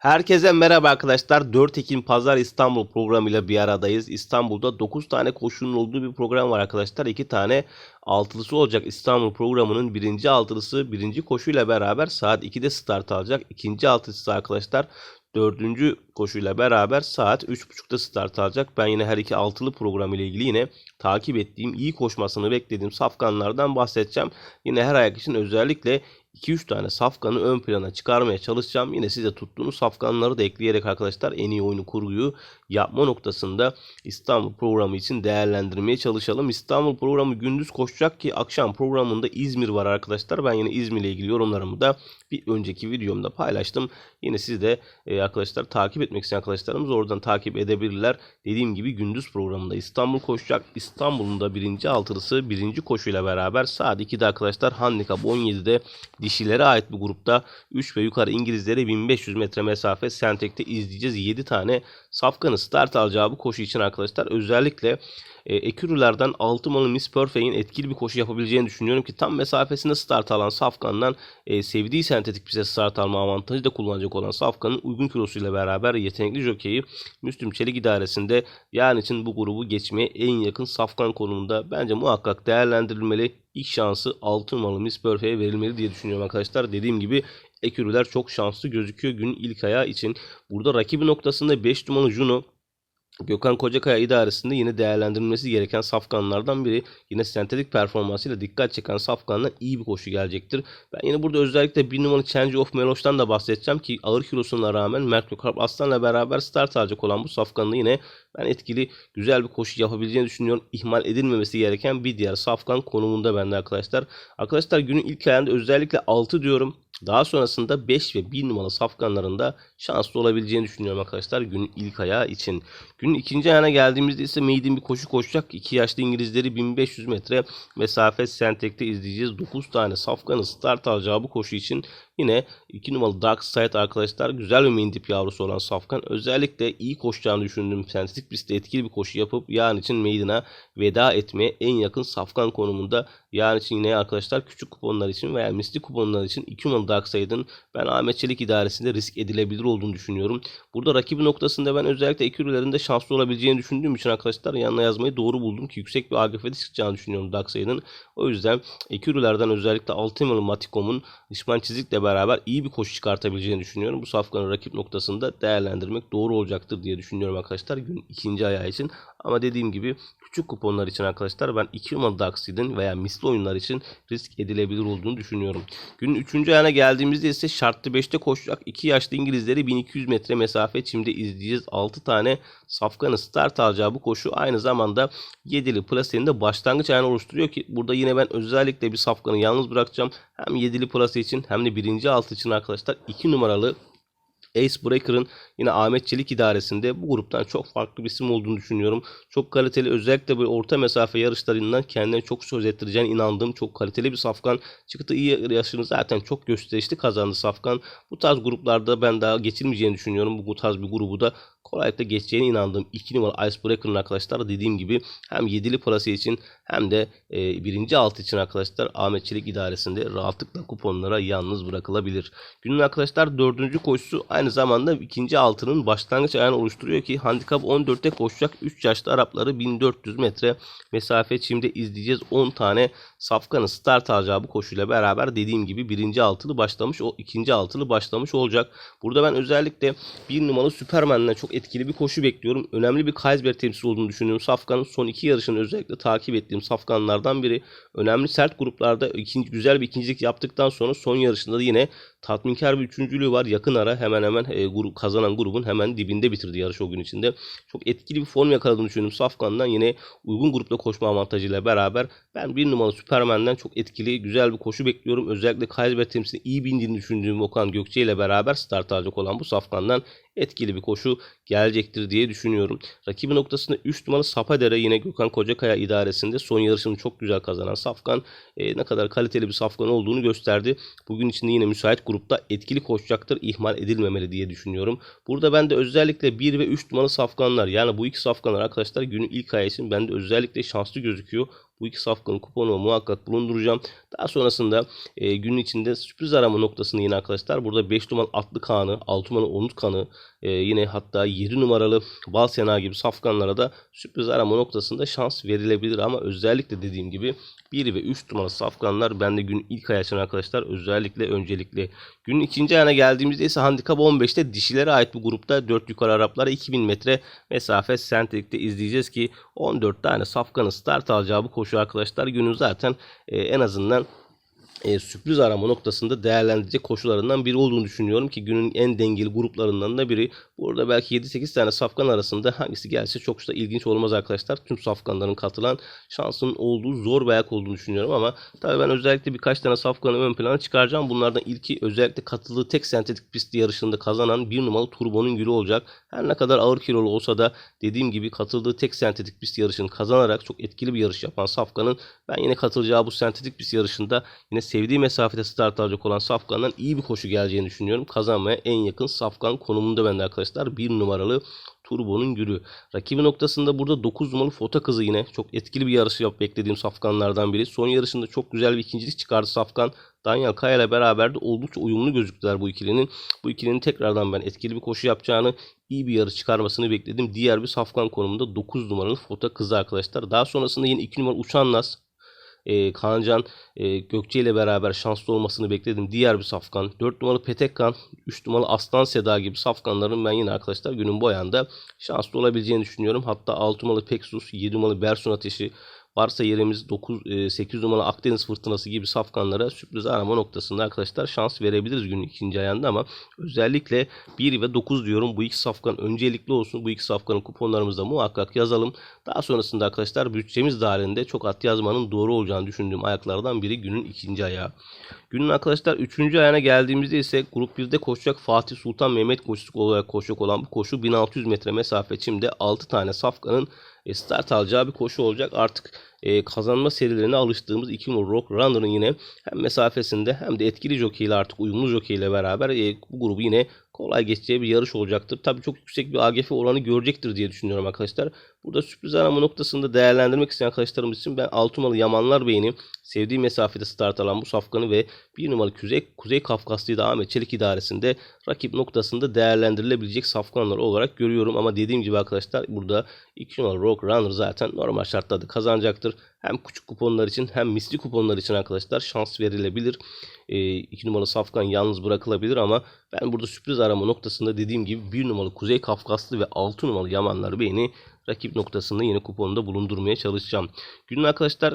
Herkese merhaba arkadaşlar. 4 Ekim Pazar İstanbul programıyla bir aradayız. İstanbul'da 9 tane koşunun olduğu bir program var arkadaşlar. 2 tane altılısı olacak İstanbul programının birinci altılısı birinci koşuyla beraber saat 2'de start alacak. İkinci altılısı arkadaşlar dördüncü koşuyla beraber saat 3.30'da start alacak. Ben yine her iki altılı program ile ilgili yine takip ettiğim, iyi koşmasını beklediğim safkanlardan bahsedeceğim. Yine her ayak için özellikle 2-3 tane safkanı ön plana çıkarmaya çalışacağım. Yine size tuttuğunuz safkanları da ekleyerek arkadaşlar en iyi oyunu kurguyu yapma noktasında İstanbul programı için değerlendirmeye çalışalım. İstanbul programı gündüz koşacak ki akşam programında İzmir var arkadaşlar. Ben yine İzmir ile ilgili yorumlarımı da bir önceki videomda paylaştım. Yine siz de e, arkadaşlar takip etmek isteyen arkadaşlarımız oradan takip edebilirler. Dediğim gibi gündüz programında İstanbul koşacak. İstanbul'un da birinci altılısı birinci koşuyla beraber saat 2'de arkadaşlar handikap 17'de dişilere ait bir grupta 3 ve yukarı İngilizlere 1500 metre mesafe Sentek'te izleyeceğiz. 7 tane safkanı start alacağı bu koşu için arkadaşlar özellikle e, Ekürülerden 6 malı Miss Perfect'in etkili bir koşu yapabileceğini düşünüyorum ki tam mesafesinde start alan Safkan'dan e, sevdiği sentetik bize start alma avantajı da kullanacak olan Safkan'ın uygun kilosuyla beraber yetenekli jokeyi Müslüm Çelik idaresinde yarın için bu grubu geçmeye en yakın Safkan konumunda bence muhakkak değerlendirilmeli. İlk şansı 6 malı Miss Perfect'e verilmeli diye düşünüyorum arkadaşlar. Dediğim gibi Ekürüler çok şanslı gözüküyor günün ilk ayağı için. Burada rakibi noktasında 5 numaralı Juno Gökhan Kocakaya idaresinde yine değerlendirilmesi gereken safkanlardan biri. Yine sentetik performansıyla dikkat çeken safkanla iyi bir koşu gelecektir. Ben yine burada özellikle bir numaralı Change of Meloş'tan da bahsedeceğim ki ağır kilosuna rağmen Mert Gökalp Aslan'la beraber start alacak olan bu safkanla yine ben etkili güzel bir koşu yapabileceğini düşünüyorum. İhmal edilmemesi gereken bir diğer safkan konumunda bende arkadaşlar. Arkadaşlar günün ilk ayında özellikle 6 diyorum. Daha sonrasında 5 ve 1 numaralı safkanlarında şanslı olabileceğini düşünüyorum arkadaşlar günün ilk ayağı için. Günün ikinci ayağına geldiğimizde ise Maiden bir koşu koşacak. 2 yaşlı İngilizleri 1500 metre mesafe Sentek'te izleyeceğiz. 9 tane safkanın start alacağı bu koşu için yine 2 numaralı Dark Side arkadaşlar güzel bir main dip yavrusu olan safkan. Özellikle iyi koşacağını düşündüğüm sentetik pistte etkili bir koşu yapıp yarın için Maiden'a veda etmeye en yakın safkan konumunda. Yarın için yine arkadaşlar küçük kuponlar için veya misli kuponlar için 2 numaralı Dark Side'ın ben Ahmet Çelik idaresinde risk edilebilir olduğunu düşünüyorum. Burada rakibi noktasında ben özellikle ekürülerinde şanslı olabileceğini düşündüğüm için arkadaşlar yanına yazmayı doğru buldum ki yüksek bir AGF'de çıkacağını düşünüyorum Darksay'ın. O yüzden ekürülerden özellikle Altimalı Matikom'un düşman çizikle beraber iyi bir koşu çıkartabileceğini düşünüyorum. Bu safkanın rakip noktasında değerlendirmek doğru olacaktır diye düşünüyorum arkadaşlar gün ikinci ayağı için. Ama dediğim gibi küçük kuponlar için arkadaşlar ben 2 numaralı Darkseid'in veya misli oyunlar için risk edilebilir olduğunu düşünüyorum. Günün 3. ayağına geldiğimizde ise şartlı 5'te koşacak 2 yaşlı İngilizleri 1200 metre mesafe çimde izleyeceğiz. 6 tane safkanı start alacağı bu koşu aynı zamanda 7'li plasenin de başlangıç ayağını oluşturuyor ki burada yine ben özellikle bir safkanı yalnız bırakacağım. Hem 7'li plase için hem de 1. altı için arkadaşlar 2 numaralı Ace Breaker'ın yine Ahmet Çelik idaresinde bu gruptan çok farklı bir isim olduğunu düşünüyorum. Çok kaliteli özellikle böyle orta mesafe yarışlarından kendine çok söz ettireceğine inandığım çok kaliteli bir safkan. Çıktı iyi yaşını zaten çok gösterişli kazandı safkan. Bu tarz gruplarda ben daha geçilmeyeceğini düşünüyorum. Bu tarz bir grubu da kolaylıkla geçeceğine inandığım 2 numaralı Icebreaker'ın arkadaşlar dediğim gibi hem 7'li parası için hem de e, birinci altı için arkadaşlar Ahmet Çelik idaresinde rahatlıkla kuponlara yalnız bırakılabilir. Günün arkadaşlar dördüncü koşusu aynı zamanda ikinci altının başlangıç ayağını oluşturuyor ki handikap 14'te koşacak 3 yaşlı Arapları 1400 metre mesafe çimde izleyeceğiz. 10 tane safkanın start alacağı bu koşuyla beraber dediğim gibi birinci altılı başlamış o ikinci altılı başlamış olacak. Burada ben özellikle bir numaralı Süpermen'den çok etkili bir koşu bekliyorum. Önemli bir Kaysberg temsilcisi olduğunu düşünüyorum. Safkan'ın son iki yarışını özellikle takip ettiğim Safkanlardan biri. Önemli sert gruplarda ikinci, güzel bir ikincilik yaptıktan sonra son yarışında da yine tatminkar bir üçüncülüğü var. Yakın ara hemen hemen e, grup, kazanan grubun hemen dibinde bitirdi yarış o gün içinde. Çok etkili bir form yakaladığını düşünüyorum. Safkan'dan yine uygun grupta koşma avantajıyla beraber ben bir numaralı Süpermen'den çok etkili güzel bir koşu bekliyorum. Özellikle temsilinde iyi bindiğini düşündüğüm Okan Gökçe ile beraber start alacak olan bu Safkan'dan etkili bir koşu gelecektir diye düşünüyorum. Rakibi noktasında 3 numaralı Sapadere yine Gökhan Kocakaya idaresinde son yarışını çok güzel kazanan Safkan e, ne kadar kaliteli bir Safkan olduğunu gösterdi. Bugün içinde yine müsait grupta etkili koşacaktır. ihmal edilmemeli diye düşünüyorum. Burada ben de özellikle 1 ve 3 numaralı Safkanlar yani bu iki Safkanlar arkadaşlar günün ilk için bende özellikle şanslı gözüküyor. Bu iki safkanın kuponuma muhakkak bulunduracağım. Daha sonrasında e, günün içinde sürpriz arama noktasını yine arkadaşlar burada 5 numaralı atlı kanı, 6 numaralı onut kanı, e, yine hatta 7 numaralı bal sena gibi safkanlara da sürpriz arama noktasında şans verilebilir ama özellikle dediğim gibi 1 ve 3 numaralı safkanlar bende gün ilk ay için arkadaşlar özellikle öncelikli. Günün ikinci ayına geldiğimizde ise handikap 15'te dişilere ait bir grupta 4 yukarı Araplara 2000 metre mesafe sentelikte izleyeceğiz ki 14 tane safkanın start alacağı bu koşu arkadaşlar günün zaten e, en azından e, sürpriz arama noktasında değerlendirecek koşularından biri olduğunu düşünüyorum ki günün en dengeli gruplarından da biri. Burada belki 7-8 tane safkan arasında hangisi gelse çok da ilginç olmaz arkadaşlar. Tüm safkanların katılan şansın olduğu zor bir olduğunu düşünüyorum ama tabii ben özellikle birkaç tane safkanı ön plana çıkaracağım. Bunlardan ilki özellikle katıldığı tek sentetik pist yarışında kazanan bir numaralı Turbo'nun gülü olacak. Her ne kadar ağır kilolu olsa da dediğim gibi katıldığı tek sentetik pist yarışını kazanarak çok etkili bir yarış yapan Safkan'ın ben yine katılacağı bu sentetik pist yarışında yine sevdiği mesafede start alacak olan Safkan'dan iyi bir koşu geleceğini düşünüyorum. Kazanmaya en yakın Safkan konumunda bende arkadaşlar. Bir numaralı Turbo'nun gülü. Rakibi noktasında burada 9 numaralı Fota kızı yine çok etkili bir yarışı yap beklediğim Safkanlardan biri. Son yarışında çok güzel bir ikincilik çıkardı Safkan. Daniel Kaya ile beraber de oldukça uyumlu gözüktüler bu ikilinin. Bu ikilinin tekrardan ben etkili bir koşu yapacağını, iyi bir yarış çıkarmasını bekledim. Diğer bir Safkan konumunda 9 numaralı Fota kızı arkadaşlar. Daha sonrasında yine 2 numaralı Uçan Nas e, Kaancan e, Gökçe ile beraber şanslı olmasını bekledim. Diğer bir safkan. 4 numaralı Petekkan, 3 numaralı Aslan Seda gibi safkanların ben yine arkadaşlar günün boyanda şanslı olabileceğini düşünüyorum. Hatta 6 numaralı Peksus, 7 numaralı Bersun Ateşi, Varsa yerimiz 9 8 numaralı Akdeniz fırtınası gibi safkanlara sürpriz arama noktasında arkadaşlar şans verebiliriz günün ikinci ayında ama özellikle 1 ve 9 diyorum bu iki safkan öncelikli olsun. Bu iki safkanın kuponlarımızda muhakkak yazalım. Daha sonrasında arkadaşlar bütçemiz dahilinde çok at yazmanın doğru olacağını düşündüğüm ayaklardan biri günün ikinci ayağı. Günün arkadaşlar 3. ayağına geldiğimizde ise grup 1'de koşacak Fatih Sultan Mehmet koşusu olarak koşacak olan bu koşu 1600 metre mesafe çimde 6 tane safkanın e, start alacağı bir koşu olacak. Artık e, kazanma serilerine alıştığımız iki numaralı Rock Runner'ın yine hem mesafesinde hem de etkili jockey ile artık uyumlu jockey ile beraber e, bu grubu yine kolay geçeceği bir yarış olacaktır. Tabii çok yüksek bir AGF oranı görecektir diye düşünüyorum arkadaşlar. Burada sürpriz arama noktasında değerlendirmek isteyen arkadaşlarımız için ben 6 numaralı Yamanlar Bey'ini sevdiği mesafede start alan bu safkanı ve 1 numaralı Kuzey, Kuzey Kafkaslı'yı da Ahmet Çelik idaresinde rakip noktasında değerlendirilebilecek safkanlar olarak görüyorum. Ama dediğim gibi arkadaşlar burada 2 numaralı Rock Runner zaten normal şartlarda kazanacaktır. Hem küçük kuponlar için hem misli kuponlar için arkadaşlar şans verilebilir. 2 numaralı Safkan yalnız bırakılabilir ama ben burada sürpriz arama noktasında dediğim gibi 1 numaralı Kuzey Kafkaslı ve 6 numaralı Yamanlar Bey'ini rakip noktasında yine kuponda bulundurmaya çalışacağım. Günün arkadaşlar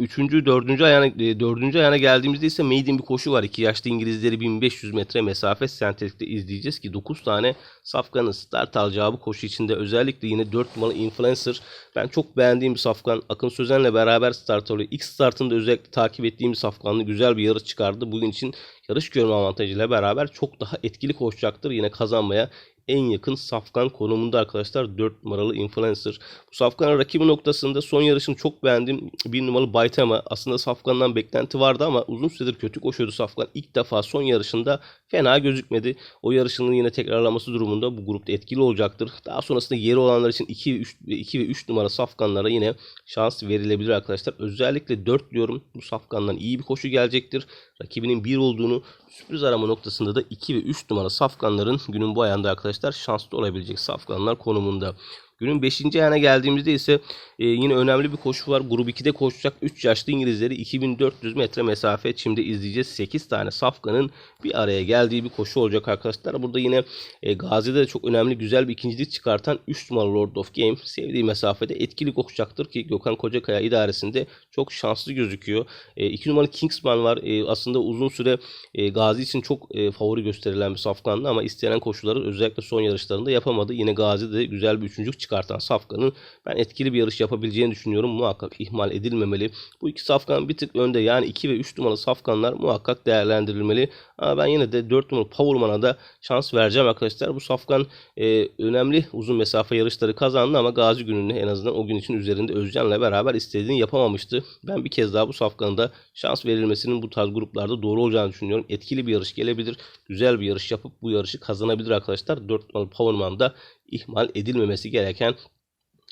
Üçüncü, dördüncü ayağına, e, dördüncü ayağına geldiğimizde ise maiden bir koşu var. İki yaşlı İngilizleri 1500 metre mesafe sentetikte izleyeceğiz ki 9 tane safkanın start alacağı bu koşu içinde özellikle yine 4 numaralı influencer. Ben çok beğendiğim bir safkan. Akın Sözen'le beraber start alıyor. İlk startında özellikle takip ettiğim bir safkanlı güzel bir yarış çıkardı. Bugün için yarış görme avantajıyla beraber çok daha etkili koşacaktır. Yine kazanmaya en yakın safkan konumunda arkadaşlar 4 numaralı influencer. Bu safkanın rakibi noktasında son yarışını çok beğendim. 1 numaralı Baytema. Aslında safkandan beklenti vardı ama uzun süredir kötü koşuyordu safkan. İlk defa son yarışında fena gözükmedi. O yarışının yine tekrarlaması durumunda bu grupta etkili olacaktır. Daha sonrasında yeri olanlar için 2 ve 3, 2 ve 3 numara safkanlara yine şans verilebilir arkadaşlar. Özellikle 4 diyorum. Bu safkandan iyi bir koşu gelecektir. Rakibinin 1 olduğunu sürpriz arama noktasında da 2 ve 3 numara safkanların günün bu ayağında arkadaşlar şanslı olabilecek safkanlar konumunda. Günün 5. ayağına geldiğimizde ise e, yine önemli bir koşu var. Grup 2'de koşacak 3 yaşlı İngilizleri 2400 metre mesafe çimde izleyeceğiz. 8 tane safkanın bir araya geldiği bir koşu olacak arkadaşlar. Burada yine e, Gazi'de de çok önemli güzel bir ikincilik çıkartan 3 numaralı Lord of Game sevdiği mesafede etkili koşacaktır ki Gökhan Kocakaya idaresinde çok şanslı gözüküyor. 2 e, numaralı Kingsman var. E, aslında uzun süre e, Gazi için çok e, favori gösterilen bir safkandı ama istenen koşuları özellikle son yarışlarında yapamadı. Yine Gazi'de güzel bir üçüncülük çıkartan Safkan'ın ben etkili bir yarış yapabileceğini düşünüyorum. Muhakkak ihmal edilmemeli. Bu iki Safkan bir tık önde yani 2 ve 3 numaralı Safkanlar muhakkak değerlendirilmeli. Ama ben yine de 4 numaralı Powerman'a da şans vereceğim arkadaşlar. Bu Safkan e, önemli uzun mesafe yarışları kazandı ama Gazi gününü en azından o gün için üzerinde Özcan'la beraber istediğini yapamamıştı. Ben bir kez daha bu Safkan'a da şans verilmesinin bu tarz gruplarda doğru olacağını düşünüyorum. Etkili bir yarış gelebilir. Güzel bir yarış yapıp bu yarışı kazanabilir arkadaşlar. 4 numaralı Powerman da ihmal edilmemesi gereken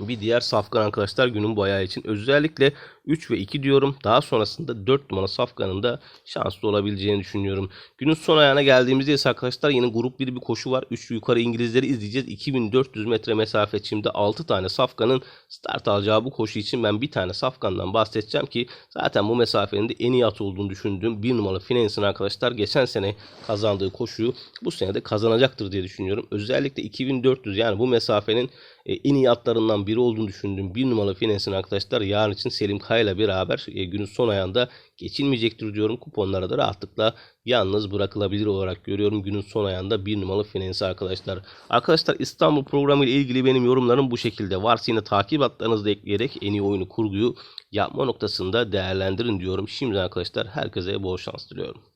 Bir diğer safkan arkadaşlar günün bu ayağı için. Özellikle 3 ve 2 diyorum. Daha sonrasında 4 numara safkanın da şanslı olabileceğini düşünüyorum. Günün son ayağına geldiğimizde ise arkadaşlar yine grup 1 bir koşu var. 3 yukarı İngilizleri izleyeceğiz. 2400 metre mesafe çimde 6 tane safkanın start alacağı bu koşu için ben bir tane safkandan bahsedeceğim ki zaten bu mesafenin de en iyi at olduğunu düşündüğüm 1 numaralı Finance'in arkadaşlar geçen sene kazandığı koşuyu bu sene de kazanacaktır diye düşünüyorum. Özellikle 2400 yani bu mesafenin e, en iyi atlarından biri olduğunu düşündüğüm bir numaralı Finance'in arkadaşlar yarın için Selim ile beraber e, günün son ayağında geçilmeyecektir diyorum. Kuponlara da rahatlıkla yalnız bırakılabilir olarak görüyorum. Günün son ayağında bir numaralı Finance arkadaşlar. Arkadaşlar İstanbul programı ile ilgili benim yorumlarım bu şekilde. Varsa yine takip hatlarınızı da ekleyerek en iyi oyunu kurguyu yapma noktasında değerlendirin diyorum. Şimdi arkadaşlar herkese bol şans diliyorum.